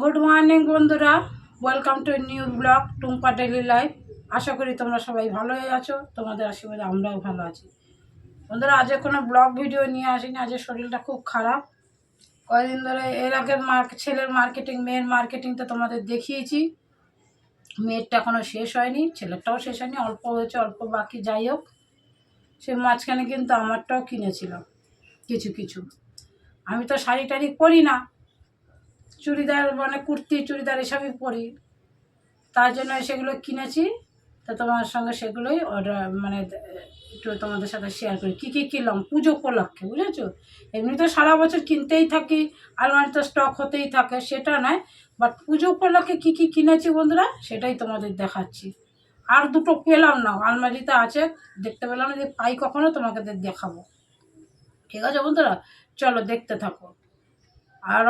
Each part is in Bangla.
গুড মর্নিং বন্ধুরা। Welcome to new blog Tumpa daily life আশা করি তোমরা সবাই ভালোই আছো, তোমাদের আশীর্বাদে আমরাও ভালো আছি। বন্ধুরা আজকে কোনো ব্লগ ভিডিও নিয়ে আসিনি, আজকে শরীরটা খুব খারাপ। কয়েকদিন ধরে এর আগে মার্ক ছেলের মার্কেটিং মেয়ের মার্কেটিং তো তোমাদের দেখিয়েছি। মেয়েরটা এখনও শেষ হয়নি, ছেলেরটাও শেষ হয়নি, অল্প হয়েছে, অল্প বাকি, যাই হোক। সে মাঝখানে কিন্তু আমারটাও কিনেছিল, কিছু কিছু। আমি তো শাড়ি টাড়ি পরি না চুড়িদার মানে কুর্তি, চুড়িদার এসবই পরি। তার জন্য সেগুলো কিনেছি। তো তোমার সঙ্গে সেগুলোই অর্ডার মানে একটু তোমাদের সাথে শেয়ার করি। কী কী কিনলাম? পুজো উপলক্ষে, বুঝেছ? এমনি তো সারা বছর কিনতেই থাকি আলমারিতে স্টক হতেই থাকে, সেটা নয়। বাট পুজো উপলক্ষে কী কী কিনেছি বন্ধুরা, সেটাই তোমাদের দেখাচ্ছি। আর দুটো পেলাম না, আলমারিতে আছে, দেখতে পেলাম না যে পাই কখনো, তোমাকে দেখাবো। ঠিক আছে বন্ধুরা? চলো দেখতে থাকো। আর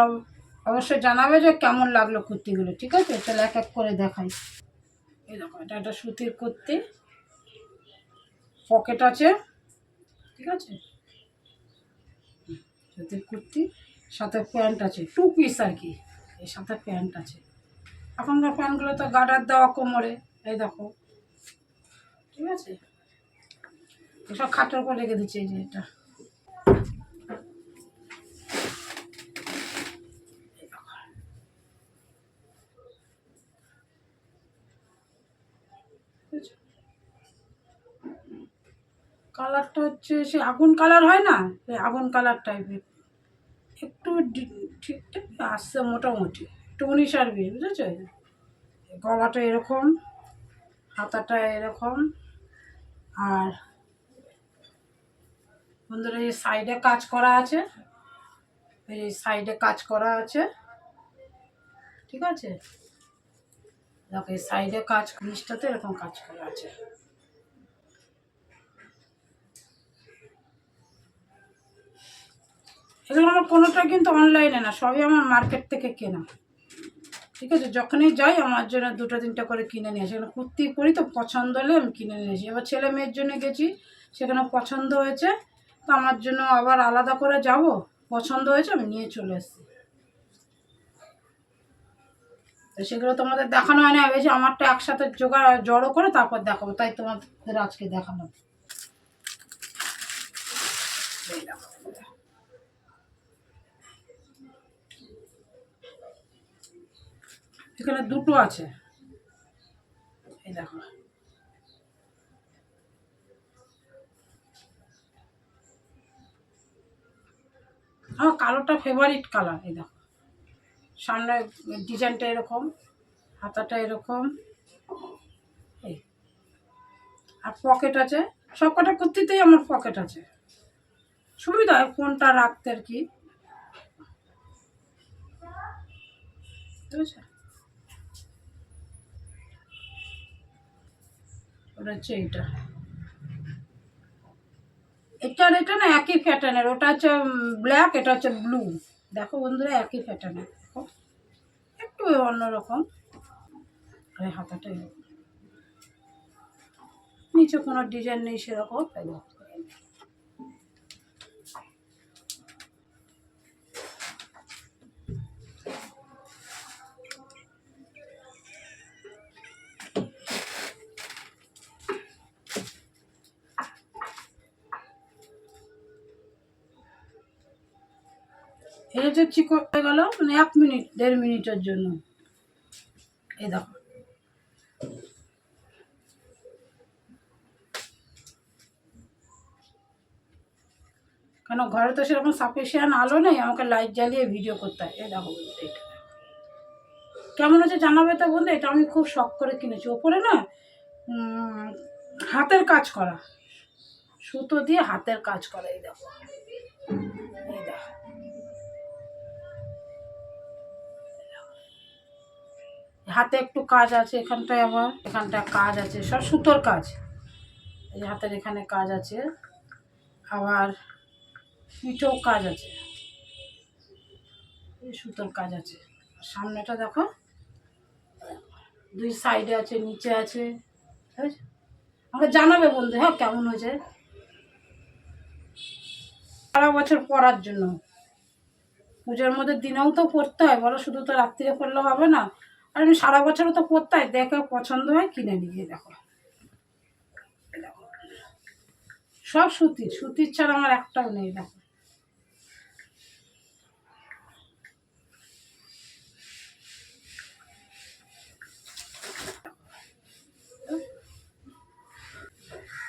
অবশ্যই জানাবে যে কেমন লাগল কুর্তিগুলো, ঠিক আছে? তাহলে এক এক করে দেখাই। দেখো, এটা একটা সুতির কুর্তি। পকেট আছে, ঠিক আছে? সুতির কুর্তি, সাথে প্যান্ট আছে, টু পিস আর কি। এর সাথে প্যান্ট আছে। এখনকার প্যান্টগুলো তো গার্ডার দেওয়া কোমরে, এই দেখো। ঠিক আছে? এসব খাটের উপর রেখে দিচ্ছে এই যে এটা। কালারটা হচ্ছে, সে আগুন কালার হয় না? আগুন কালার টাইপের। একটু ঠিকঠাক আসছে মোটামুটি। একটু উনিশ বিশ, বুঝেছ? গলাটা এরকম, হাতাটা এরকম, আর বন্ধুরা, এই সাইডে কাজ করা আছে। এই সাইডে কাজ করা আছে। ঠিক আছে? দেখো, এই সাইডে কাজ নিচটাতে এরকম কাজ করা আছে। এগুলো আমার কোনোটা কিন্তু অনলাইনে না, সবই আমার মার্কেট থেকে কেনা। ঠিক আছে? যখনই যাই, আমার জন্য দুটো, তিনটা করে কিনে নিয়ে আসি। কুর্তি পরি তো, পছন্দ হলে আমি কিনে নিয়ে আসি। এবার ছেলে মেয়ের জন্য গেছি, সেখানে পছন্দ হয়েছে, তো আমার জন্য আবার আলাদা করে যাব। পছন্দ হয়েছে, আমি নিয়ে চলে এসেছি। সেগুলো তোমাদের দেখানো হয় না ভেবেছি আমারটা একসাথে জোগাড়, জড়ো করে তারপর দেখাবো। তাই তোমাদের আজকে দেখানো এই দেখো। এখানে দুটো আছে। এই দেখো। আমার কালোটা ফেভারিট কালার এই দেখো। সামনে ডিজাইনটা এরকম, হাতাটা এরকম, এই। আর পকেট আছে সব কটা কুর্তিতেই আমার পকেট আছে। সুবিধা হয় কোনটা রাখতে আর কি। বুঝেছ? ওটা হচ্ছে এটা এটা আর এটা না, একই প্যাটার্নের ওটা হচ্ছে ব্ল্যাক এটা হচ্ছে ব্লু দেখো বন্ধুরা, একই প্যাটার্নের একটু অন্যরকম। আর এই হাতাটা নিচে কোনো ডিজাইন নেই সেরকম। হচ্ছে চিকো হয়ে গেল মানে এক মিনিট, দেড় মিনিটের জন্য। এই দেখো। কেন, ঘরে তো সেরকম সাফিসিয়ান আলো নেই, আমাকে লাইট জ্বালিয়ে ভিডিও করতে হয়। এই দেখো এটা কেমন হচ্ছে জানাবে তো বন্ধু? এটা আমি খুব শখ করে কিনেছি। ওপরে না হাতের কাজ করা। সুতো দিয়ে হাতের কাজ করা, এই দেখো। এই দেখো। হাতে একটু কাজ আছে এখানটায় আবার এখানটায় কাজ আছে, সব সুতোর কাজ। এই হাতের এখানে কাজ আছে, আবার পিঠেও কাজ আছে। এই সুতোর কাজ আছে। সামনেটা দেখো, দুই সাইডে আছে, নিচে আছে আমাকে জানাবে বন্ধু হ্যাঁ কেমন হয়েছে? সারা বছর পরার জন্য। পুজোর মধ্যে দিনেও তো পড়তে হয়, বলো, শুধু তো রাত্রিরে পরলে হবে না। আর আমি সারা বছরও তো পরতে হয় দেখে পছন্দ হয়, কিনে নিয়ে দেখো। সব সুতির সুতির ছাড়া আমার একটাও নেই, দেখো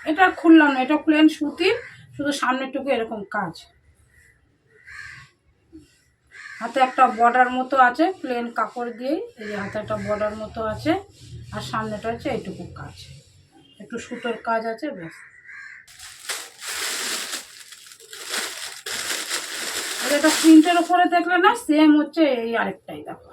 এটা খুললাম না, এটা প্লেন সুতির, শুধু সামনেরটুকু এরকম কাজ হাতে একটা বর্ডার মতো আছে প্লেন কাপড় দিয়েই। এই যে হাতে একটা বর্ডার মতো আছে, আর সামনেটা হচ্ছে এইটুকু কাজ। একটু সুতোর কাজ আছে, ব্যাস। এটা প্রিন্টের ওপরে দেখলে না সেম হচ্ছে এই আরেকটাই, দেখো।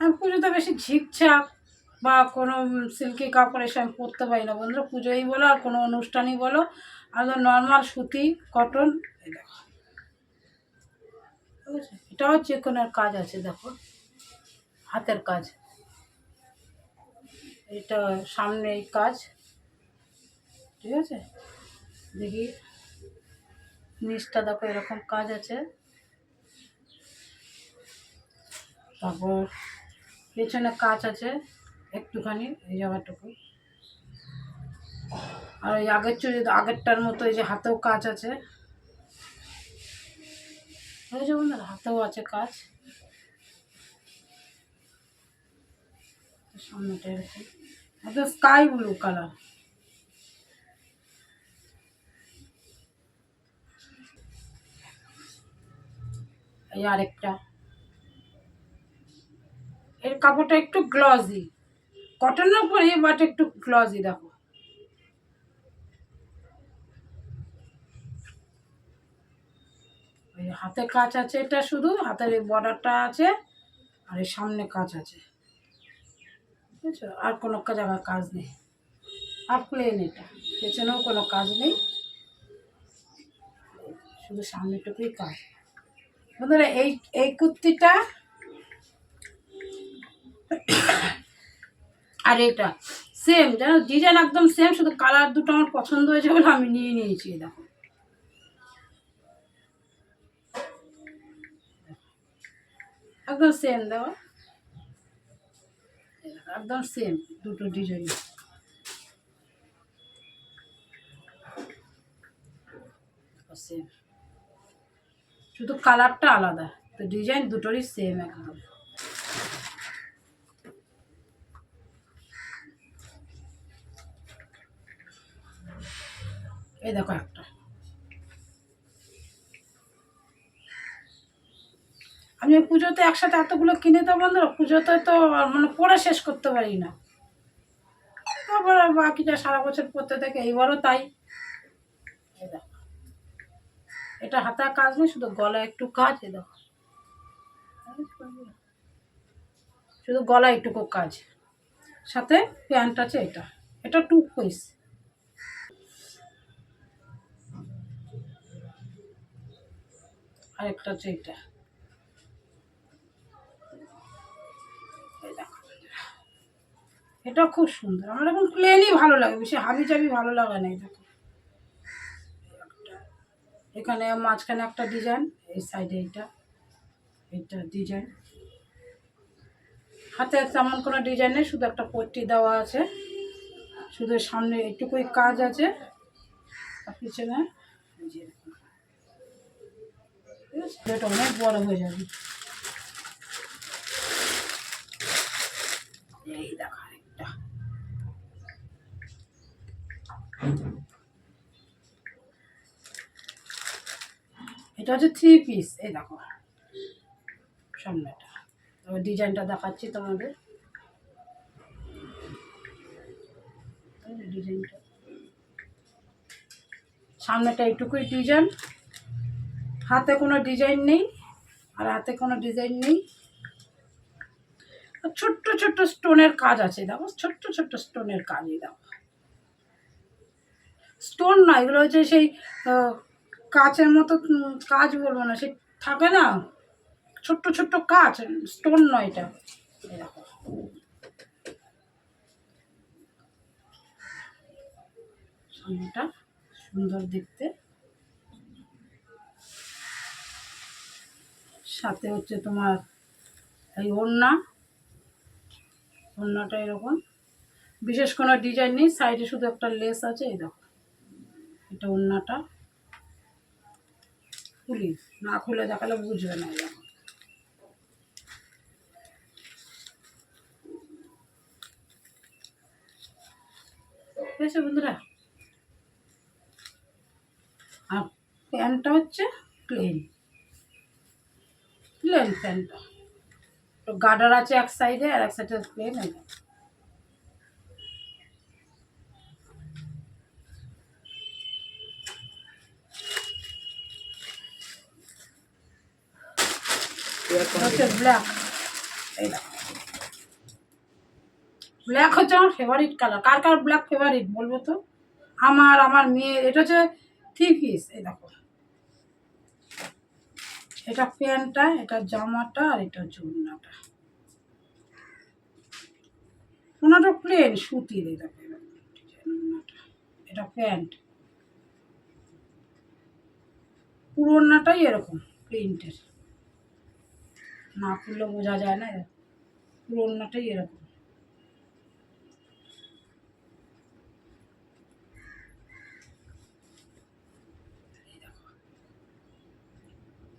আমি পুজোতে বেশি ঝিকঝাক বা কোনো সিল্কি কাপড় এসে আমি পরতে পারি না। বন্ধুরা, পুজোই বলো আর কোনো অনুষ্ঠানই বলো। একদম নর্মাল সুতি কটন এটাও যে কাজ আছে, দেখো। হাতের কাজ। এটা সামনে এই কাজ। ঠিক আছে? দেখি। নিচটা দেখো, এরকম কাজ আছে। তারপর পেছনে কাজ আছে। একটুখানি, এই জায়গাটুকু আর ওই আগের চুড়ি, আগেরটার মতো এই যে হাতেও কাজ আছে। বুঝেছ বন্ধুরা, হাতেও আছে কাজ। সামনেটা স্কাই ব্লু কালার এই আরেকটা। এর কাপড়টা একটু গ্লজি কটনের উপরে বাট একটু গ্লজি দেখো। ওই হাতে কাজ আছে, এটা শুধু, হাতের এই বর্ডারটা আছে, আর এই সামনে কাজ আছে। বুঝেছ? আর কোনো জায়গায় কাজ নেই। আর প্লেন এটা। পেছনেও কোনো কাজ নেই। শুধু সামনেটুকুই কাজ। বন্ধুরা, এই এই কুর্তিটা আর এটা সেম যেন ডিজাইন একদম সেম শুধু কালার দুটো আমার পছন্দ হয়েছে বলে আমি নিয়ে নিয়েছি দেখো। একদম সেম দেখো, একদম সেম দুটো ডিজাইন সেম শুধু কালারটা আলাদা তো ডিজাইন দুটোরই সেম একদম। এই দেখো একটা। আমি পুজোতে একসাথে এতগুলো কিনে তো বন্ধুরা পুজোতে তো মানে পরে শেষ করতে পারি না। তারপর বাকিটা সারা বছর পরতে থাকে, এইবারও তাই। এটা হাতার কাজ নেই, শুধু গলা একটু কাজ, এই দেখো। শুধু গলা একটুকু কাজ। সাথে প্যান্ট আছে এটা। এটা টু পিস আরেকটা হচ্ছে এটা এটা খুব সুন্দর। আমার এখন প্লেনই ভালো লাগে, বেশি হাবি চাবি ভালো লাগে না দেখো। এখানে মাঝখানে একটা ডিজাইন এই সাইডে এইটা এইটা ডিজাইন হাতে তেমন কোনো ডিজাইন নেই, শুধু একটা পট্টি দেওয়া আছে। শুধু সামনে একটুকুই কাজ আছে। আর পিছনে এটা অনেক বড় হয়ে যাবে এই দেখা এটা হচ্ছে থ্রি পিস এই দেখো সামনেটা ডিজাইনটা দেখাচ্ছি তোমাদের ডিজাইনটা সামনেটা এইটুকুই ডিজাইন হাতে কোনো ডিজাইন নেই, আর হাতে কোনো ডিজাইন নেই। ছোট্ট ছোট্ট স্টোনের কাজ আছে, দেখো, ছোট্ট ছোট্ট স্টোনের কাজই, দেখো। স্টোন না, এগুলো হচ্ছে সেই কাচের মতো কাজ বলব না সে থাকে না, ছোট্ট ছোট্ট কাজ, স্টোন নয় এটা। সুন্দর দেখতে। সাথে হচ্ছে তোমার এই ওড়না। ওড়নাটা এরকম। বিশেষ কোনো ডিজাইন নেই সাইডে শুধু একটা লেস আছে, এই দেখো। এটা ওড়নাটা। খুলি, না খুলে দেখালে বুঝবে না বুঝেছ বন্ধুরা। আর প্যান্টটা হচ্ছে প্লেন প্লেন তো গার্ডার আছে এক সাইডে আর এক সাইডে প্লেন হচ্ছে ব্ল্যাক ব্ল্যাক হচ্ছে আমার ফেভারিট কালার কার কার ব্ল্যাক ফেভারিট বলব তো? আমার আমার মেয়ের। এটা হচ্ছে থ্রি পিস এই দেখো। এটা প্যান্টটা, এটা জামাটা আর এটা উন্নাটা ওনাটা প্লেন design ওড়নাটা। এটা প্যান্ট। পুরো ওড়নাটাই এরকম প্রিন্টের। না খুললে বোঝা যায় না পুরো ওড়নাটাই এরকম।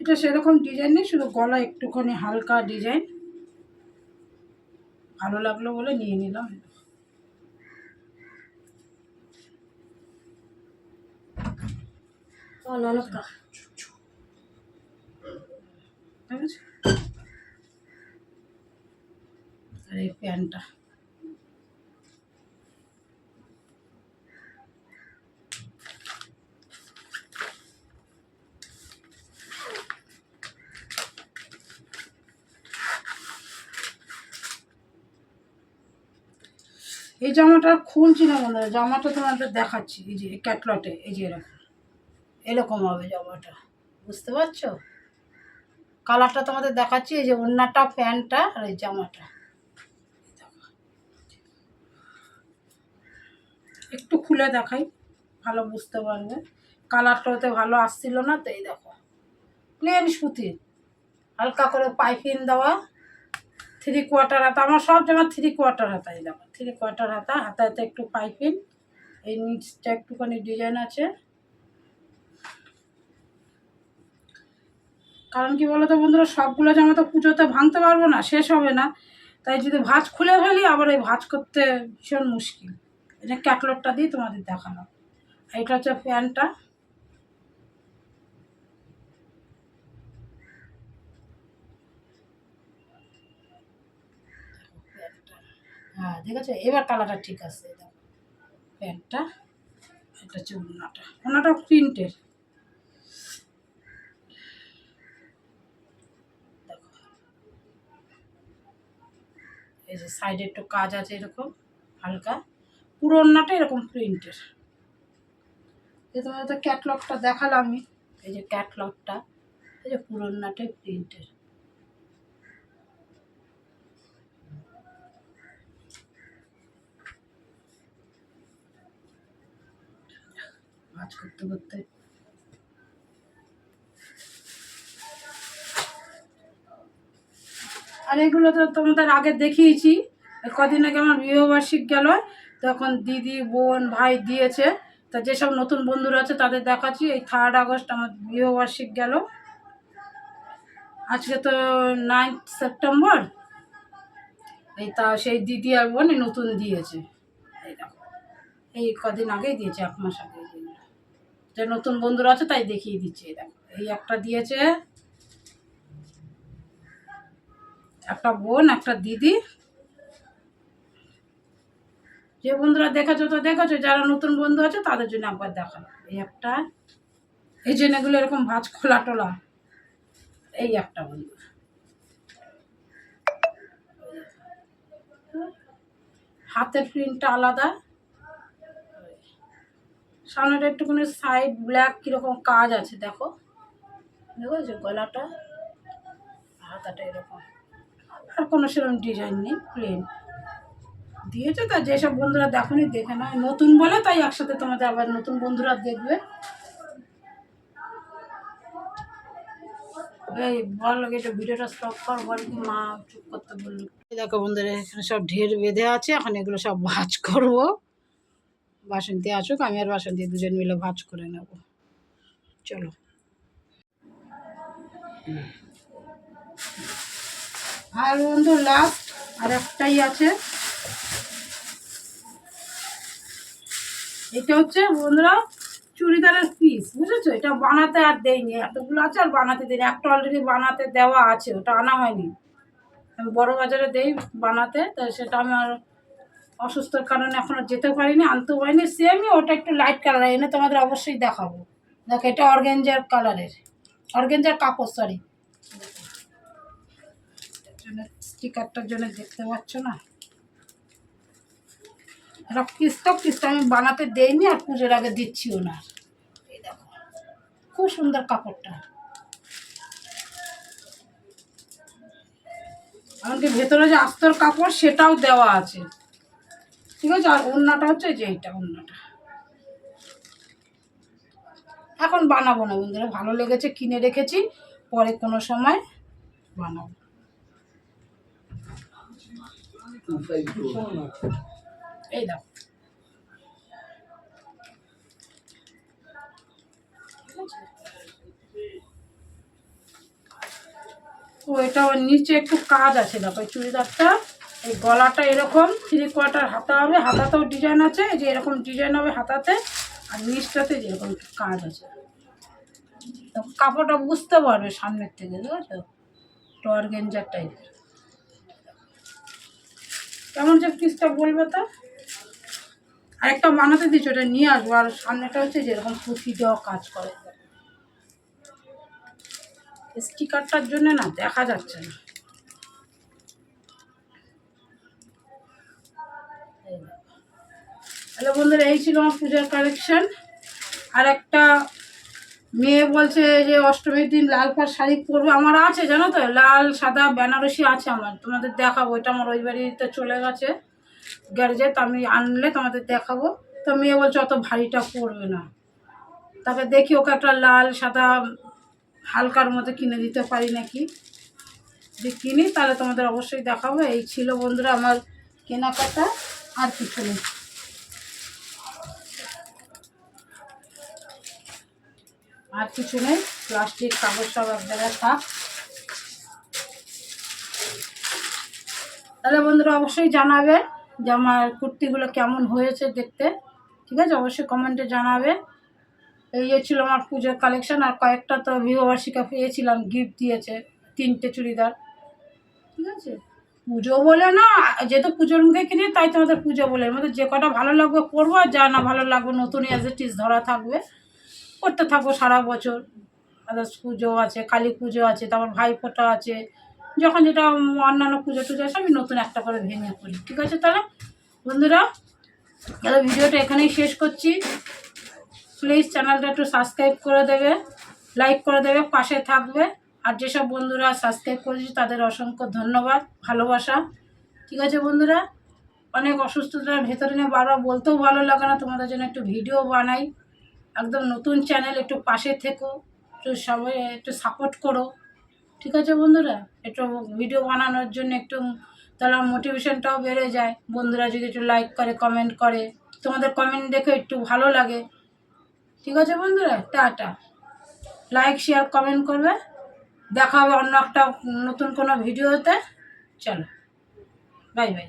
এটা সেরকম ডিজাইন নেই শুধু গলা একটুখানি হালকা ডিজাইন ভালো লাগল বলে নিয়ে নিলাম। আর এই প্যান্টটা। এই জামাটা খুলছি না মনে হয় জামাটা তোমাদের দেখাচ্ছি, এই যে ক্যাটলটে, এই যে এরকম। এরকম হবে জামাটা, বুঝতে পারছ? কালারটা তোমাদের দেখাচ্ছি, এই যে ওড়নাটা, প্যান্টটা আর এই জামাটা। একটু খুলে দেখাই, ভালো বুঝতে পারবে। কালারটা ওতে ভালো আসছিল না, তো এই দেখো। প্লেন সুতির, হালকা করে পাইপিং দেওয়া। থ্রি কোয়ার্টার হাতা, আমার সব জায়গা থ্রি কোয়ার্টার হাতা এই দেখো থ্রি কোয়ার্টার হাতা হাতে হাতে একটু পাইপিং এই নিচটা একটুখানি ডিজাইন আছে। কারণ কি বলতো বন্ধুরা, সবগুলো জামা তো পুজোতে ভাঙতে পারব না, শেষ হবে না। তাই যদি ভাঁজ খুলে ফেলি, আবার এই ভাঁজ করতে ভীষণ মুশকিল। এটা ক্যাটলগটা দিয়ে তোমাদের আর এটা হচ্ছে প্যান্টটা হ্যাঁ দেখেছ? এবার কালারটা ঠিক আছে দেখো। প্যান্টটা এটা হচ্ছে ওড়নাটা। ওড়নাটা প্রিন্টের এই যে সাইডে একটু কাজ আছে এরকম, হালকা। পুরো ওড়নাটা এরকম প্রিন্টের এই তোমাদের তো ক্যাটলগটা দেখালাম আমি। এই যে ক্যাটলগটা এই যে পুরো ওড়নাটাই প্রিন্টের কাজ করতে করতে। আর এগুলো তো তোমাদের আগে দেখিয়েছি। কদিন আগে আমার বিবাহবার্ষিক গেল, তখন দিদি, বোন, ভাই দিয়েছে। তা যেসব নতুন বন্ধুরা আছে তাদের দেখাচ্ছি, এই থার্ড আগস্ট আমার বিবাহবার্ষিক গেল। আজকে তো নাইন্থ সেপ্টেম্বর এই তা সেই দিদি আর বোন নতুন দিয়েছে। এই দেখো, এই কদিন আগেই দিয়েছে, এক মাস আগে যে নতুন বন্ধুরা আছে তাই দেখিয়ে দিচ্ছে, এই একটা দিয়েছে একটা বোন, একটা দিদি। যে বন্ধুরা দেখেছ তো দেখেছ, যারা নতুন বন্ধু আছে তাদের জন্য একবার দেখাল এই একটা, এই জন্য এগুলো এরকম ভাঁজ খোলা টোলা, এই একটা বন্ধু। হাতের প্রিন্টটা আলাদা। সামনেটা একটুখানি সাইড ব্ল্যাক কীরকম কাজ আছে, দেখো। দেখো যে গলাটা, হাতাটা এরকম। আর কোনো সেরকম ডিজাইন নেই প্লেন দিয়েছে তা, যেসব বন্ধুরা দেখনি, দেখে না নতুন বলে, তাই একসাথে তোমাদের আবার নতুন বন্ধুরা দেখবে। কর কি মা করতে বলল। দেখো বন্ধুরা, এখানে সব ঢের বেঁধে আছে, এখন এগুলো সব ভাজ করব। বাসন্তী আসুক, আমি আর বাসন্তী দুজন মিলে ভাজ করে নেব। চলো। আর বন্ধু লাস্ট আর একটাই আছে। এটা হচ্ছে বন্ধুরা চুড়িদারের পিস বুঝেছ? এটা বানাতে আর দেয়নি। এতগুলো আছে আর বানাতে দেয়নি। একটা অলরেডি বানাতে দেওয়া আছে, ওটা আনা হয়নি। আমি বড় বাজারে দেই বানাতে, তাই সেটা আমি আর অসুস্থর কারণে এখনও যেতে পারিনি আনতেও পারিনি সেমই ওটা একটু লাইট কালার এনে তোমাদের অবশ্যই দেখাবো। দেখো, এটা অর্গেঞ্জার কালারের অর্গেঞ্জার কাপড় সরি স্টিকারটার জন্য দেখতে পাচ্ছ না? এটা কিস্ত কিস্ত আমি বানাতে দেইনি আর পুজোর আগে দিচ্ছিও না। এই দেখো, খুব সুন্দর কাপড়টা। এমনকি ভেতরে যে আস্তর কাপড়, সেটাও দেওয়া আছে। ঠিক আছে, আর ওড়নাটা হচ্ছে যে এইটা, ওড়নাটা। এখন বানাবো না বন্ধুরা, ভালো লেগেছে, কিনে রেখেছি, পরে কোনো সময় বানাবো। এই দাও। ও এটা ওর নিচে একটু কাজ আছে, দেখো চুড়িদারটা। এই গলাটা এরকম, থ্রি কোয়ার্টার হাতা হবে, হাতাতেও ডিজাইন আছে যে এরকম ডিজাইন হবে হাতাতে, আর নিচটাতে যেরকম কাজ আছে। তো কাপড়টা বুঝতে পারবে সামনের থেকে ঠিক আছে টর গেঞ্জার টাইপের কেমন যে পিসটা বলবে তো? আর একটা বানাতে দিচ্ছ, ওটা নিয়ে আসব, আর সামনেটা হচ্ছে যেরকম পুঁথি দেওয়া কাজ করে। স্টিকারটার জন্য না দেখা যাচ্ছে না। তাহলে বন্ধুরা, এই ছিল আমার পূজার কালেকশান আর একটা মেয়ে বলছে যে, অষ্টমীর দিন লাল পাড় শাড়ি পরবে। আমার আছে, জানো তো? লাল, সাদা, বেনারসি আছে আমার। তোমাদের দেখাবো, এটা আমার ওই বাড়িতে চলে গেছে গ্যারেজে, তো আমি আনলে তোমাদের দেখাবো। তো মেয়ে বলছে, অত ভারীটা পরবে না। তারপরে দেখি ওকে একটা লাল, সাদা, হালকার মতো কিনে দিতে পারি নাকি। যদি কিনি, তাহলে তোমাদের অবশ্যই দেখাবো। এই ছিল বন্ধুরা আমার কেনাকাটা। আর কিছু নেই। আর কিছু নেই প্লাস্টিক কাগজ সব এক জায়গায় থাক। তাহলে বন্ধুরা অবশ্যই জানাবে যে আমার কুর্তিগুলো কেমন হয়েছে দেখতে। ঠিক আছে? অবশ্যই কমেন্টে জানাবে। এই যে ছিল আমার পুজোর কালেকশন আর কয়েকটা তো বিবাহবার্ষিকা পেয়েছিলাম গিফট দিয়েছে, তিনটে চুড়িদার। ঠিক আছে? পুজো বলে না, যেহেতু পুজোর মুখে কিনে, তাই তোমাদের পুজো বলে। এর মধ্যে যে কটা ভালো লাগবে পরবো আর যা না ভালো লাগবে, নতুন অ্যাজ এ টিস ধরা থাকবে। করতে থাকব সারা বছর। আদার্স পুজো আছে, কালী পুজো আছে, তারপর ভাইফোঁটা আছে। যখন যেটা অন্যান্য পুজো টুজো আছে আমি নতুন একটা করে ভেঙে করি ঠিক আছে তাহলে? বন্ধুরা, তাহলে ভিডিওটা এখানেই শেষ করছি। প্লিজ চ্যানেলটা একটু সাবস্ক্রাইব করে দেবে লাইক করে দেবে, পাশে থাকবে। আর যেসব বন্ধুরা সাবস্ক্রাইব করেছি, তাদের অসংখ্য ধন্যবাদ, ভালোবাসা। ঠিক আছে বন্ধুরা? অনেক অসুস্থতার ভেতরে নিয়ে বারবার বলতেও ভালো লাগে না, তোমাদের জন্য একটু ভিডিও বানাই। একদম নতুন চ্যানেল একটু পাশে থেকো, একটু সবাই একটু সাপোর্ট করো। ঠিক আছে বন্ধুরা? একটু ভিডিও বানানোর জন্য একটু তাহলে মোটিভেশনটাও বেড়ে যায়। বন্ধুরা যদি একটু লাইক করে কমেন্ট করে, তোমাদের কমেন্ট দেখে একটু ভালো লাগে। ঠিক আছে বন্ধুরা? টাটা। লাইক শেয়ার কমেন্ট করবে। দেখা হবে অন্য একটা নতুন কোনো ভিডিওতে চলো। Bye bye